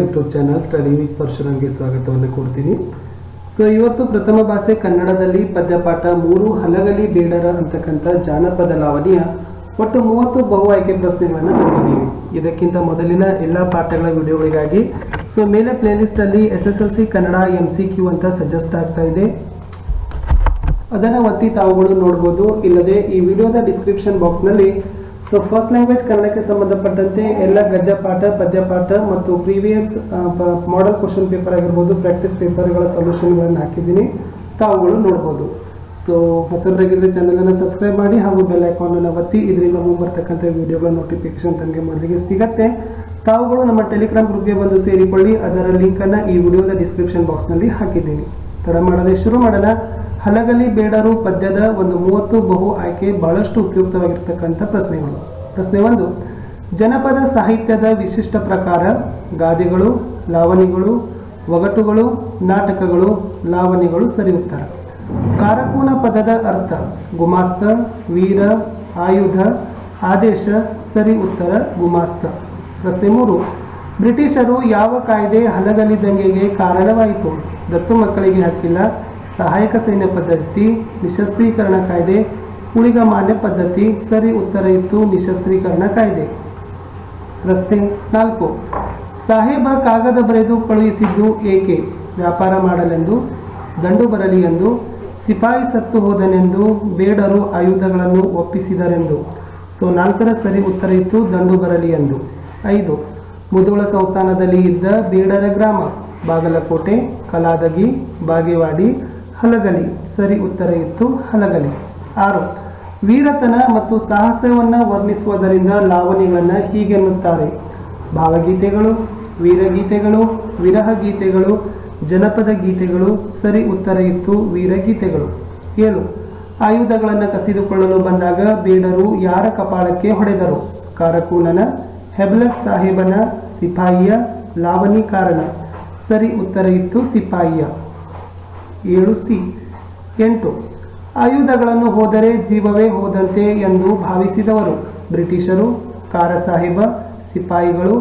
YouTube channel study with ಪರಶುರಾಮ್ಗೆ ಸ್ವಾಗತವನ್ನು ಕೊಡ್ತೀನಿ. ಸೊ ಇವತ್ತು ಪ್ರಥಮ ಭಾಷೆ ಕನ್ನಡದಲ್ಲಿ ಪದ್ಯಪಾಠ ಮೂರು, ಹಲಗಲಿ ಬೇಡರ ಅಂತಕ್ಕಂಥ ಜಾನಪದ ಲಾವಣಿಯ ಒಟ್ಟು ಮೂವತ್ತು ಬಹು ಆಯ್ಕೆ ಪ್ರಶ್ನೆಗಳನ್ನು ನೋಡಿದ್ದೀವಿ. ಇದಕ್ಕಿಂತ ಮೊದಲಿನ ಎಲ್ಲ ಪಾಠಗಳ ವಿಡಿಯೋಗಳಿಗಾಗಿ ಸೊ ಮೇಲೆ ಪ್ಲೇಲಿಸ್ಟ್ ಅಲ್ಲಿ S S L C Kannada M C Q ಅಂತ ಸಜೆಸ್ಟ್ ಆಗ್ತಾ ಇದೆ. ಅದನ್ನು ಒತ್ತಿ ತಾವುಗಳು ನೋಡ್ಬೋದು. ಇಲ್ಲದೆ ಈ ವಿಡಿಯೋದ ಡಿಸ್ಕ್ರಿಪ್ಷನ್ ಬಾಕ್ಸ್ನಲ್ಲಿ ಸೊ ಫಸ್ಟ್ ಲ್ಯಾಂಗ್ವೇಜ್ ಕನ್ನಡಕ್ಕೆ ಸಂಬಂಧಪಟ್ಟಂತೆ ಎಲ್ಲ ಗದ್ಯ ಪಾಠ ಪದ್ಯ ಪಾಠ ಮತ್ತು ಪ್ರೀವಿಯಸ್ ಮಾಡೆಲ್ ಕ್ವಶನ್ ಪೇಪರ್ ಆಗಿರ್ಬೋದು ಪ್ರಾಕ್ಟೀಸ್ ಪೇಪರ್ಗಳ ಸೊಲ್ಯೂಷನ್ಗಳನ್ನು ಹಾಕಿದ್ದೀನಿ. ತಾವುಗಳು ನೋಡ್ಬೋದು. ಸೊ ಹೊಸರಾಗಿದ್ದರೆ ಚಾನಲನ್ನು ಸಬ್ಸ್ಕ್ರೈಬ್ ಮಾಡಿ ಹಾಗೂ ಬೆಲ್ ಐಕಾನನ್ನು ಒತ್ತಿ, ಇದರಿಂದ ಬರ್ತಕ್ಕಂಥ ವಿಡಿಯೋಗಳ ನೋಟಿಫಿಕೇಶನ್ ತನಗೆ ಮೊದಲಿಗೆ ಸಿಗತ್ತೆ. ತಾವುಗಳು ನಮ್ಮ ಟೆಲಿಗ್ರಾಮ್ ಗ್ರೂಪ್ಗೆ ಬಂದು ಸೇರಿಕೊಳ್ಳಿ. ಅದರ ಲಿಂಕನ್ನು ಈ ವಿಡಿಯೋದ ಡಿಸ್ಕ್ರಿಪ್ಷನ್ ಬಾಕ್ಸ್ನಲ್ಲಿ ಹಾಕಿದ್ದೀನಿ. ತಡ ಮಾಡದೆ ಶುರು ಮಾಡೋಣ. ಹಲಗಲಿ ಬೇಡರು ಪದ್ಯದ ಒಂದು ಮೂವತ್ತು ಬಹು ಆಯ್ಕೆ ಬಹಳಷ್ಟು ಉಪಯುಕ್ತವಾಗಿರ್ತಕ್ಕಂಥ ಪ್ರಶ್ನೆಗಳು. ಪ್ರಶ್ನೆ ಒಂದು, ಜನಪದ ಸಾಹಿತ್ಯದ ವಿಶಿಷ್ಟ ಪ್ರಕಾರ ಗಾದೆಗಳು, ಲಾವಣಿಗಳು, ಒಗಟುಗಳು, ನಾಟಕಗಳು, ಲಾವಣಿಗಳು ಸರಿ ಉತ್ತರ ಕಾರಕೂನ ಪದದ ಅರ್ಥ, ಗುಮಾಸ್ತ, ವೀರ, ಆಯುಧ, ಆದೇಶ, ಸರಿ ಉತ್ತರ, ಗುಮಾಸ್ತ. ಪ್ರಶ್ನೆ ಮೂರು, ಬ್ರಿಟಿಷರು ಯಾವ ಕಾಯ್ದೆ ಹಲಗಲಿ ದಂಗೆಗೆ ಕಾರಣವಾಯಿತು? ದತ್ತು ಮಕ್ಕಳಿಗೆ ಹಕ್ಕಿಲ್ಲ ಸಹಾಯಕ ಸೈನ್ಯ ಪದ್ಧತಿ, ನಿಶಸ್ತ್ರೀಕರಣ ಕಾಯ್ದೆ ಉಳಿಗಮಾನ್ಯ ಪದ್ಧತಿ, ಸರಿ ಉತ್ತರ ಇತ್ತು, ನಿಶಸ್ತ್ರೀಕರಣ ಕಾಯ್ದೆ. ರಸ್ತೆ ನಾಲ್ಕು. ಸಾಹೇಬ ಕಾಗದ ಬರೆದು ಕಳುಹಿಸಿದ್ದು ಏಕೆ? ವ್ಯಾಪಾರ ಮಾಡಲೆಂದು ದಂಡು ಬರಲಿ ಎಂದು, ಸಿಪಾಯಿ ಸತ್ತು ಹೋದನೆಂದು, ಬೇಡರು ಆಯುಧಗಳನ್ನು ಒಪ್ಪಿಸಿದರೆಂದು. ಸೊ, ನಾಲ್ಕರ ಸರಿ ಉತ್ತರ ಇತ್ತು ದಂಡು ಬರಲಿ ಎಂದು. ಐದು. ಮುಧೋಳ ಸಂಸ್ಥಾನದಲ್ಲಿ ಇದ್ದ ಬೇಡರ ಗ್ರಾಮ, ಬಾಗಲಕೋಟೆ, ಕಲಾದಗಿ, ಬಾಗೇವಾಡಿ ಹಲಗಲಿ. ಸರಿ ಉತ್ತರ ಇತ್ತು, ಹಲಗಲಿ. ಆರು, ವೀರತನ ಮತ್ತು ಸಾಹಸವನ್ನು ವರ್ಣಿಸುವುದರಿಂದ ಲಾವಣಿಗಳನ್ನು ಹೀಗೆನ್ನುತ್ತಾರೆ. ಭಾವಗೀತೆಗಳು, ವೀರಗೀತೆಗಳು ವಿರಹ ಗೀತೆಗಳು ಜನಪದ ಗೀತೆಗಳು, ಸರಿ ಉತ್ತರ ಇತ್ತು, ವೀರಗೀತೆಗಳು. ಏಳು, ಆಯುಧಗಳನ್ನು ಕಸಿದುಕೊಳ್ಳಲು ಬಂದಾಗ ಬೇಡರು ಯಾರ ಕಪಾಳಕ್ಕೆ ಹೊಡೆದರು? ಕಾರಕೂನನ ಹೆಬ್ಲಕ್ ಸಾಹೇಬನ, ಸಿಪಾಯಿಯ, ಲಾವಣಿಕಾರನ. ಸರಿ ಉತ್ತರ ಇತ್ತು, ಸಿಪಾಯಿಯ. ಏಳು ಸಿ ಎಂಟು, ಆಯುಧಗಳನ್ನು ಹೋದರೆ ಜೀವವೇ ಹೋದಂತೆ ಎಂದು ಭಾವಿಸಿದವರು ಬ್ರಿಟಿಷರು ಕಾರಸಾಹಿಬ ಸಿಪಾಯಿಗಳು,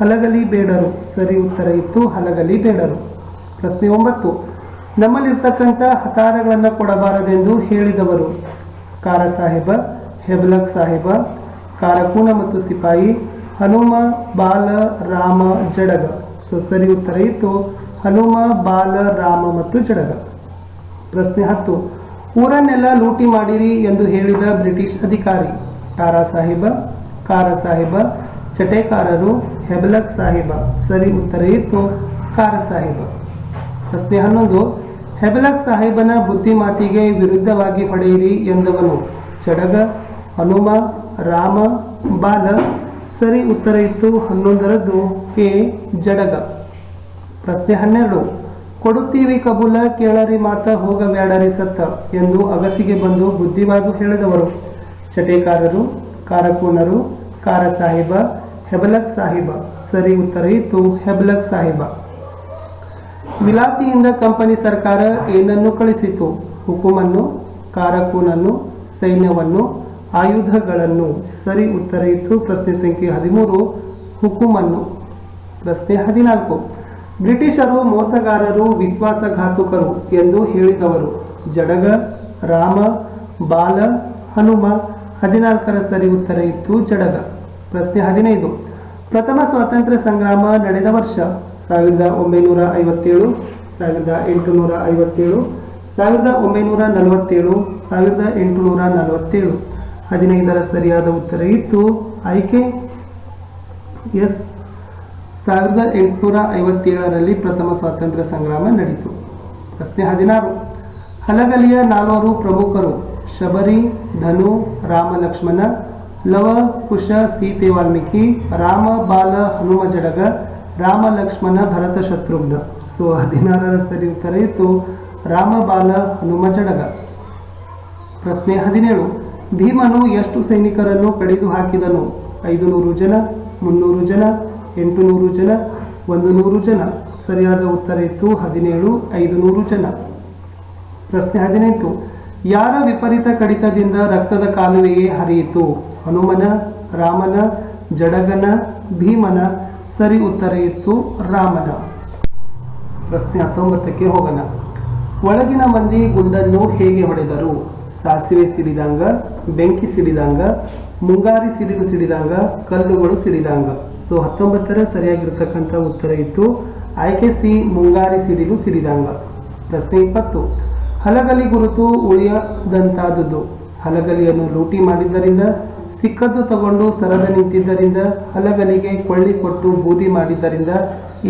ಹಲಗಲಿ ಬೇಡರು. ಸರಿ ಉತ್ತರ ಇತ್ತು, ಹಲಗಲಿ ಬೇಡರು. ಪ್ರಶ್ನೆ ಒಂಬತ್ತು, ನಮ್ಮಲ್ಲಿರ್ತಕ್ಕಂಥ ಹತಾರಗಳನ್ನು ಕೊಡಬಾರದೆಂದು ಹೇಳಿದವರು ಕಾರ ಸಾಹೇಬ ಹೆಬ್ಲಕ್ ಸಾಹೇಬ ಕಾರಕೂನ ಮತ್ತು ಸಿಪಾಯಿ, ಹನುಮ ಬಾಲ ರಾಮ ಜಡಗ. ಸೊ, ಸರಿ ಉತ್ತರ ಇತ್ತು. ಹನುಮ, ಬಾಲ, ರಾಮ ಮತ್ತು ಜಡಗ. ಪ್ರಶ್ನೆ ಹತ್ತು. ಊರನ್ನೆಲ್ಲ ಲೂಟಿ ಮಾಡಿರಿ ಎಂದು ಹೇಳಿದ ಬ್ರಿಟಿಷ್ ಅಧಿಕಾರಿ ಟಾರಾ ಸಾಹಿಬ, ಕಾರ ಸಾಹಿಬ, ಚಟೇಕಾರರು, ಹೆಬಲಕ್ ಸಾಹಿಬ. ಸರಿ, ಉತ್ತರ ಇತ್ತು, ಕಾರ ಸಾಹಿಬ. ಪ್ರಶ್ನೆ ಹನ್ನೊಂದು. ಹೆಬಲಕ್ ಸಾಹೇಬನ ಬುದ್ಧಿಮಾತಿಗೆ ವಿರುದ್ಧವಾಗಿ ಹೊಡೆಯಿರಿ ಎಂದವನು ಚಡಗ ಹನುಮ, ರಾಮ, ಬಾಲ. ಸರಿ, ಉತ್ತರ ಇತ್ತು. ಹನ್ನೊಂದರದ್ದು ಕೆ ಜಡಗ. ಪ್ರಶ್ನೆ ಹನ್ನೆರಡು. ಕೊಡುತ್ತೀವಿ ಕಬೂಲ, ಕೇಳರಿ ಮಾತ ಹೋಗಬೇಡರಿ ಸತ್ತ ಎಂದು ಅಗಸಿಗೆ ಬಂದು ಬುದ್ಧಿವಾದು ಹೇಳಿದವರು. ಚಟೇಕಾರರು, ಕಾರಕೂನರು, ಕಾರ ಸಾಹಿಬ, ಹೆಬಲಕ್ ಸಾಹಿಬ. ಸರಿ ಉತ್ತರ ಇತ್ತು, ಹೆಬಲಕ್ ಸಾಹಿಬ. ಮಿಲಾತಿಯಿಂದ ಕಂಪನಿ ಸರ್ಕಾರ ಏನನ್ನು ಕಳಿಸಿತು? ಹುಕುಮನ್ನು, ಕಾರಕೂನನ್ನು, ಸೈನ್ಯವನ್ನು, ಆಯುಧಗಳನ್ನು. ಸರಿ ಉತ್ತರ ಇತ್ತು, ಪ್ರಶ್ನೆ ಸಂಖ್ಯೆ ಹದಿಮೂರು. ಹುಕುಮನ್ನು. ಪ್ರಶ್ನೆ ಹದಿನಾಲ್ಕು. ಬ್ರಿಟಿಷರು ಮೋಸಗಾರರು, ವಿಶ್ವಾಸಘಾತುಕರು ಎಂದು ಹೇಳಿದವರು. ಜಡಗ, ರಾಮ, ಬಾಲ, ಹನುಮ. ಹದಿನಾಲ್ಕರ ಸರಿ ಉತ್ತರ ಇತ್ತು ಜಡಗ. ಪ್ರಶ್ನೆ ಹದಿನೈದು. ಪ್ರಥಮ ಸ್ವಾತಂತ್ರ್ಯ ಸಂಗ್ರಾಮ ನಡೆದ ವರ್ಷ ಸಾವಿರದ ಒಂಬೈನೂರ ಐವತ್ತೇಳು, ಸಾವಿರದ ಎಂಟುನೂರ ಐವತ್ತೇಳು, ಸಾವಿರದ ಒಂಬೈನೂರ ನಲವತ್ತೇಳು, ಸಾವಿರದ ಎಂಟುನೂರ ನಲವತ್ತೇಳು. ಹದಿನೈದರ ಸರಿಯಾದ ಉತ್ತರ ಇತ್ತು. ಆಯ್ಕೆ ಎಸ್. ಸಾವಿರದ ಎಂಟುನೂರ ಐವತ್ತೇಳರಲ್ಲಿ ಪ್ರಥಮ ಸ್ವಾತಂತ್ರ್ಯ ಸಂಗ್ರಾಮ ನಡೆಯಿತು ಪ್ರಶ್ನೆ ಹದಿನಾರು. ಹಲಗಲಿಯ ನಾಲ್ವರು ಪ್ರಮುಖರು ಶಬರಿ, ಧನು ರಾಮ ಲಕ್ಷ್ಮಣ ಲವ, ಕುಶ, ಸೀತೆ ವಾಲ್ಮೀಕಿ, ರಾಮ, ಬಾಲ, ಹನುಮ ಜಡಗ ರಾಮ ಲಕ್ಷ್ಮಣ ಭರತ ಶತ್ರುಘ್ನ. ಸೊ, ಹದಿನಾರರ ಸರಿ ಉತ್ತರ ಇತ್ತು. ರಾಮ, ಬಾಲ, ಹನುಮ ಜಡಗ. ಪ್ರಶ್ನೆ ಹದಿನೇಳು. ಭೀಮನು ಎಷ್ಟು ಸೈನಿಕರನ್ನು ಕಡಿದು ಹಾಕಿದನು ಐದು ನೂರು ಜನ, ಮುನ್ನೂರು ಜನ ಎಂಟು ನೂರು ಜನ ಒಂದು ನೂರು ಜನ. ಸರಿಯಾದ ಉತ್ತರ ಇತ್ತು ಹದಿನೇಳು ಐದು ನೂರು ಜನ. ಪ್ರಶ್ನೆ ಹದಿನೆಂಟು. ಯಾರ ವಿಪರೀತ ಕಡಿತದಿಂದ ರಕ್ತದ ಕಾಲುವೆಗೆ ಹರಿಯಿತು? ಹನುಮನ, ರಾಮನ, ಜಡಗನ, ಭೀಮನ? ಸರಿ ಉತ್ತರ ಇತ್ತು ರಾಮನ. ಪ್ರಶ್ನೆ ಹತ್ತೊಂಬತ್ತಕ್ಕೆ ಹೋಗೋಣ. ಒಳಗಿನ ಮಂದಿ ಗುಂಡನ್ನು ಹೇಗೆ ಹೊಡೆದರು? ಸಾಸಿವೆ ಸಿಡಿದಂಗ, ಬೆಂಕಿ ಸಿಡಿದಂಗ, ಮುಂಗಾರಿ ಸಿಡಿಲು ಸಿಡಿದಂಗ, ಕಲ್ಲುಗಳು ಸಿಡಿದಂಗ. ಸೊ ಹತ್ತೊಂಬತ್ತರ ಸರಿಯಾಗಿರ್ತಕ್ಕಂಥ ಉತ್ತರ ಇತ್ತು. ಆಯ್ಕೆ ಸಿ, ಮುಂಗಾರಿ ಸಿಡಿಲು ಸಿರಿದಾಂಗ ಪ್ರಶ್ನೆ ಇಪ್ಪತ್ತು. ಹಲಗಲಿ ಗುರುತು ಉಳಿಯದಂತಾದುದು ಹಲಗಲಿಯನ್ನು ಲೂಟಿ ಮಾಡಿದ್ದರಿಂದ, ಸಿಕ್ಕದ್ದು ತಗೊಂಡು ಸರದ ನಿಂತಿದ್ದರಿಂದ, ಹಲಗಲಿಗೆ ಕೊಳ್ಳಿ ಕೊಟ್ಟು ಬೂದಿ ಮಾಡಿದ್ದರಿಂದ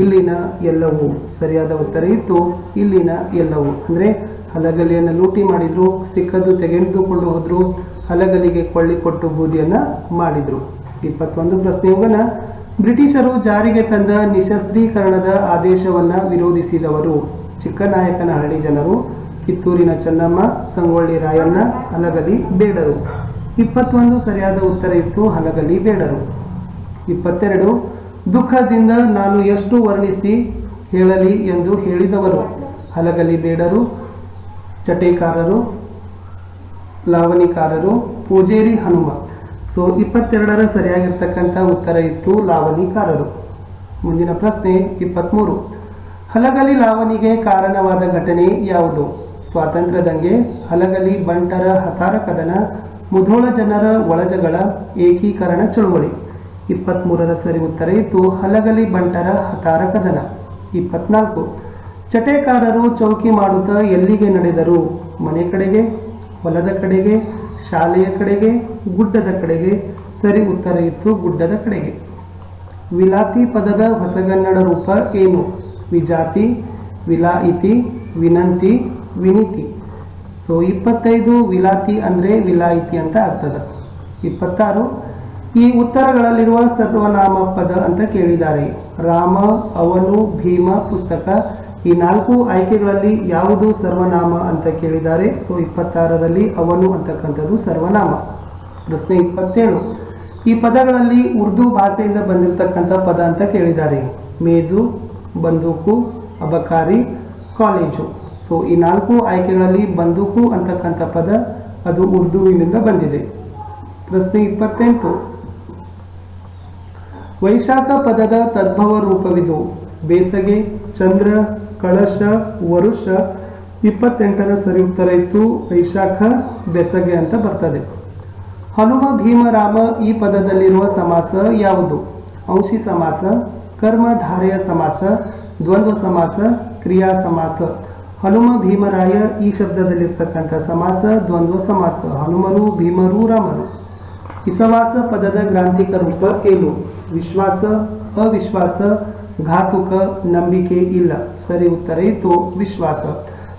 ಇಲ್ಲಿನ ಎಲ್ಲವೂ ಸರಿಯಾದ ಉತ್ತರ ಇತ್ತು. ಇಲ್ಲಿನ ಎಲ್ಲವೂ. ಅಂದರೆ ಹಲಗಲಿಯನ್ನು ಲೂಟಿ ಮಾಡಿದ್ರು, ಸಿಕ್ಕದ್ದು ತೆಗೆದುಕೊಂಡು ಹೋದ್ರು, ಹಲಗಲಿಗೆ ಕೊಳ್ಳಿ ಕೊಟ್ಟು ಬೂದಿಯನ್ನು ಮಾಡಿದ್ರು. ಇಪ್ಪತ್ತೊಂದು ಪ್ರಶ್ನೆ ಹೋಗೋಣ ಬ್ರಿಟಿಷರು ಜಾರಿಗೆ ತಂದ ನಿಶಸ್ತ್ರೀಕರಣದ ಆದೇಶವನ್ನ ವಿರೋಧಿಸಿದವರು ಚಿಕ್ಕನಾಯಕನಹಳ್ಳಿ ಜನರು, ಕಿತ್ತೂರಿನ ಚೆನ್ನಮ್ಮ, ಸಂಗೊಳ್ಳಿ ರಾಯಣ್ಣ, ಹಲಗಲಿ ಬೇಡರು. ಇಪ್ಪತ್ತೊಂದು ಸರಿಯಾದ ಉತ್ತರ ಇತ್ತು, ಹಲಗಲಿ ಬೇಡರು. ಇಪ್ಪತ್ತೆರಡು, ದುಃಖದಿಂದ ನಾನು ಎಷ್ಟು ವರ್ಣಿಸಿ ಹೇಳಲಿ ಎಂದು ಹೇಳಿದವರು. ಹಲಗಲಿ ಬೇಡರು, ಚಟೇಕಾರರು, ಲಾವಣಿಕಾರರು, ಪೂಜೇರಿ ಹನುಮ. ಸೊ ಇಪ್ಪತ್ತೆರಡರ ಸರಿಯಾಗಿರ್ತಕ್ಕಂಥ ಉತ್ತರ ಇತ್ತು ಲಾವಣಿಕಾರರು. ಮುಂದಿನ ಪ್ರಶ್ನೆ ಇಪ್ಪತ್ತ್ಮೂರು ಹಲಗಲಿ ಲಾವಣಿಗೆ ಕಾರಣವಾದ ಘಟನೆ ಯಾವುದು? ಸ್ವಾತಂತ್ರ್ಯ ದಂಗೆ ಹಲಗಲಿ ಬಂಟರ ಹತಾರ ಕದನ, ಮುಧೋಳ ಜನರ ಒಳಜಗಳ ಏಕೀಕರಣ ಚಳುವಳಿ. ಇಪ್ಪತ್ತ್ಮೂರರ ಸರಿ ಉತ್ತರ ಇತ್ತು ಹಲಗಲಿ ಬಂಟರ ಹತಾರ ಕದನ. ಇಪ್ಪತ್ನಾಲ್ಕು. ಚಟೇಕಾರರು ಚೌಕಿ ಮಾಡುತ್ತಾ ಎಲ್ಲಿಗೆ ನಡೆದರು? ಮನೆ ಕಡೆಗೆ, ಹೊಲದ ಕಡೆಗೆ ಶಾಲೆಯ ಕಡೆಗೆ, ಗುಡ್ಡದ ಕಡೆಗೆ, ಸರಿ ಉತ್ತರ ಇತ್ತು ಗುಡ್ಡದ ಕಡೆಗೆ. ವಿಲಾತಿ ಪದದ ಹೊಸಗನ್ನಡ ರೂಪ ಏನು? ವಿಜಾತಿ, ವಿಲಾಯಿತಿ, ವಿನಂತಿ, ವಿನಿತಿ. ಸೊ ಇಪ್ಪತ್ತೈದು ವಿಲಾತಿ ಅಂದರೆ ವಿಲಾಯಿತಿ ಅಂತ ಆಗ್ತದ ಇಪ್ಪತ್ತಾರು, ಈ ಉತ್ತರಗಳಲ್ಲಿರುವ ಸರ್ವನಾಮ ಪದ ಅಂತ ಕೇಳಿದ್ದಾರೆ. ರಾಮ, ಅವನು, ಭೀಮ, ಪುಸ್ತಕ ಈ ನಾಲ್ಕು ಆಯ್ಕೆಗಳಲ್ಲಿ ಯಾವುದು ಸರ್ವನಾಮ ಅಂತ ಕೇಳಿದ್ದಾರೆ? ಸೊ, ಇಪ್ಪತ್ತಾರರಲ್ಲಿ ಅವನು ಅಂತಕ್ಕಂಥದ್ದು ಸರ್ವನಾಮ. ಪ್ರಶ್ನೆ ಇಪ್ಪತ್ತೇಳು. ಈ ಪದಗಳಲ್ಲಿ ಉರ್ದು ಭಾಷೆಯಿಂದ ಬಂದಿರತಕ್ಕಂಥ ಪದ ಅಂತ ಕೇಳಿದ್ದಾರೆ. ಮೇಜು, ಬಂದೂಕು, ಅಬಕಾರಿ, ಕಾಲೇಜು. ಸೊ, ಈ ನಾಲ್ಕು ಆಯ್ಕೆಗಳಲ್ಲಿ ಬಂದೂಕು ಅಂತಕ್ಕಂಥ ಪದ ಅದು ಉರ್ದುವಿನಿಂದ ಬಂದಿದೆ. ಪ್ರಶ್ನೆ ಇಪ್ಪತ್ತೆಂಟು. ವೈಶಾಖ ಪದದ ತದ್ಭವ ರೂಪವಿದು. ಬೇಸಗೆ, ಚಂದ್ರ, ಕಳಶ, ವರುಷ ಇಪ್ಪತ್ತೆಂಟರ ಸರಿ ಉತ್ತರ ಇತ್ತು, ವೈಶಾಖ, ಬೆಸಗೆ ಅಂತ ಬರ್ತದೆ. ಹನುಮ ಭೀಮರಾಮ ಈ ಪದದಲ್ಲಿರುವ ಸಮಾಸ ಯಾವುದು? ಅಂಶಿ ಸಮಾಸ ಕರ್ಮಧಾರೆಯ ಸಮಾಸ, ದ್ವಂದ್ವ ಸಮಾಸ, ಕ್ರಿಯಾ ಸಮಾಸ. ಹನುಮ, ಭೀಮರಾಯ ಈ ಶಬ್ದದಲ್ಲಿರ್ತಕ್ಕಂಥ ಸಮಾಸ, ದ್ವಂದ್ವ ಸಮಾಸ. ಹನುಮನು ಭೀಮರು, ರಾಮರು. ಇಸವಾಸ ಪದದ ಗ್ರಾಂಥಿಕ ರೂಪ ಏನು? ವಿಶ್ವಾಸ, ಅವಿಶ್ವಾಸ ಘಾತುಕ ನಂಬಿಕೆ ಇಲ್ಲ. ಸರಿ ಉತ್ತರ ಇತ್ತು, ವಿಶ್ವಾಸ.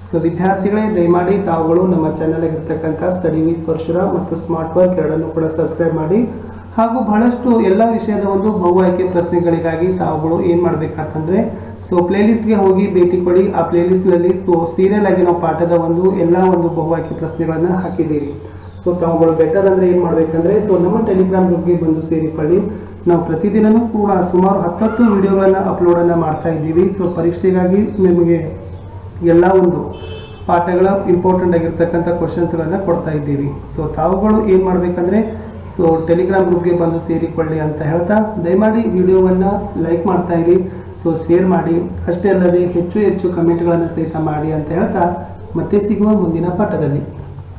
ಸೊ ವಿದ್ಯಾರ್ಥಿಗಳೇ, ದಯಮಾಡಿ ತಾವುಗಳು ನಮ್ಮ ಚಾನಲ್ ಇರ್ತಕ್ಕಂಥ ಸ್ಟಡಿ ವಿತ್ ಪರಶುರಾಮ್ ಮತ್ತು ಸ್ಮಾರ್ಟ್ ವರ್ಕ್ ಎರಡನ್ನು ಕೂಡ ಸಬ್ಸ್ಕ್ರೈಬ್ ಮಾಡಿ. ಹಾಗೂ ಬಹಳಷ್ಟು ಎಲ್ಲ ವಿಷಯದ ಒಂದು ಬಹು ಆಯ್ಕೆ ಪ್ರಶ್ನೆಗಳಿಗಾಗಿ ತಾವುಗಳು ಏನು ಮಾಡಬೇಕಂತಂದ್ರೆ ಸೊ ಪ್ಲೇಲಿಸ್ಟ್ಗೆ ಹೋಗಿ ಭೇಟಿ ಕೊಡಿ. ಆ ಪ್ಲೇಲಿಸ್ಟ್ನಲ್ಲಿ ಸೊ ಸೀರಿಯಲ್ ಆಗಿ ನಾವು ಪಾಠದ ಒಂದು, ಎಲ್ಲ ಒಂದು ಬಹು ಆಯ್ಕೆ ಪ್ರಶ್ನೆಗಳನ್ನ ಹಾಕಿದ್ದೀವಿ ಸೊ ತಾವುಗಳು ಬೆಟರ್ ಅಂದ್ರೆ ಏನು ಮಾಡಬೇಕಂದ್ರೆ ಸೊ ನಮ್ಮ ಟೆಲಿಗ್ರಾಮ್ ಗ್ರೂಪ್ಗೆ ಬಂದು ಸೇರಿಕೊಳ್ಳಿ. ನಾವು ಪ್ರತಿದಿನವೂ ಕೂಡ ಸುಮಾರು ಹತ್ತತ್ತು ವಿಡಿಯೋಗಳನ್ನು ಅಪ್ಲೋಡನ್ನು ಮಾಡ್ತಾ ಇದ್ದೀವಿ. ಸೊ ಪರೀಕ್ಷೆಗಾಗಿ ನಿಮಗೆ ಎಲ್ಲ ಒಂದು ಪಾಠಗಳ ಇಂಪಾರ್ಟೆಂಟ್ ಆಗಿರ್ತಕ್ಕಂಥ ಕ್ವಶನ್ಸ್ಗಳನ್ನು ಕೊಡ್ತಾ ಇದ್ದೀವಿ. ಸೊ ತಾವುಗಳು ಏನು ಮಾಡಬೇಕಂದ್ರೆ ಸೊ ಟೆಲಿಗ್ರಾಮ್ ಗ್ರೂಪ್ಗೆ ಬಂದು ಸೇರಿಕೊಳ್ಳಿ ಅಂತ ಹೇಳ್ತಾ, ದಯಮಾಡಿ ವಿಡಿಯೋವನ್ನು ಲೈಕ್ ಮಾಡ್ತಾ ಇರಿ. ಸೊ ಶೇರ್ ಮಾಡಿ. ಅಷ್ಟೇ ಅಲ್ಲದೆ ಹೆಚ್ಚು ಹೆಚ್ಚು ಕಮೆಂಟ್ಗಳನ್ನು ಸಹಿತ ಮಾಡಿ ಅಂತ ಹೇಳ್ತಾ, ಮತ್ತೆ ಸಿಗುವ ಮುಂದಿನ ಪಾಠದಲ್ಲಿ.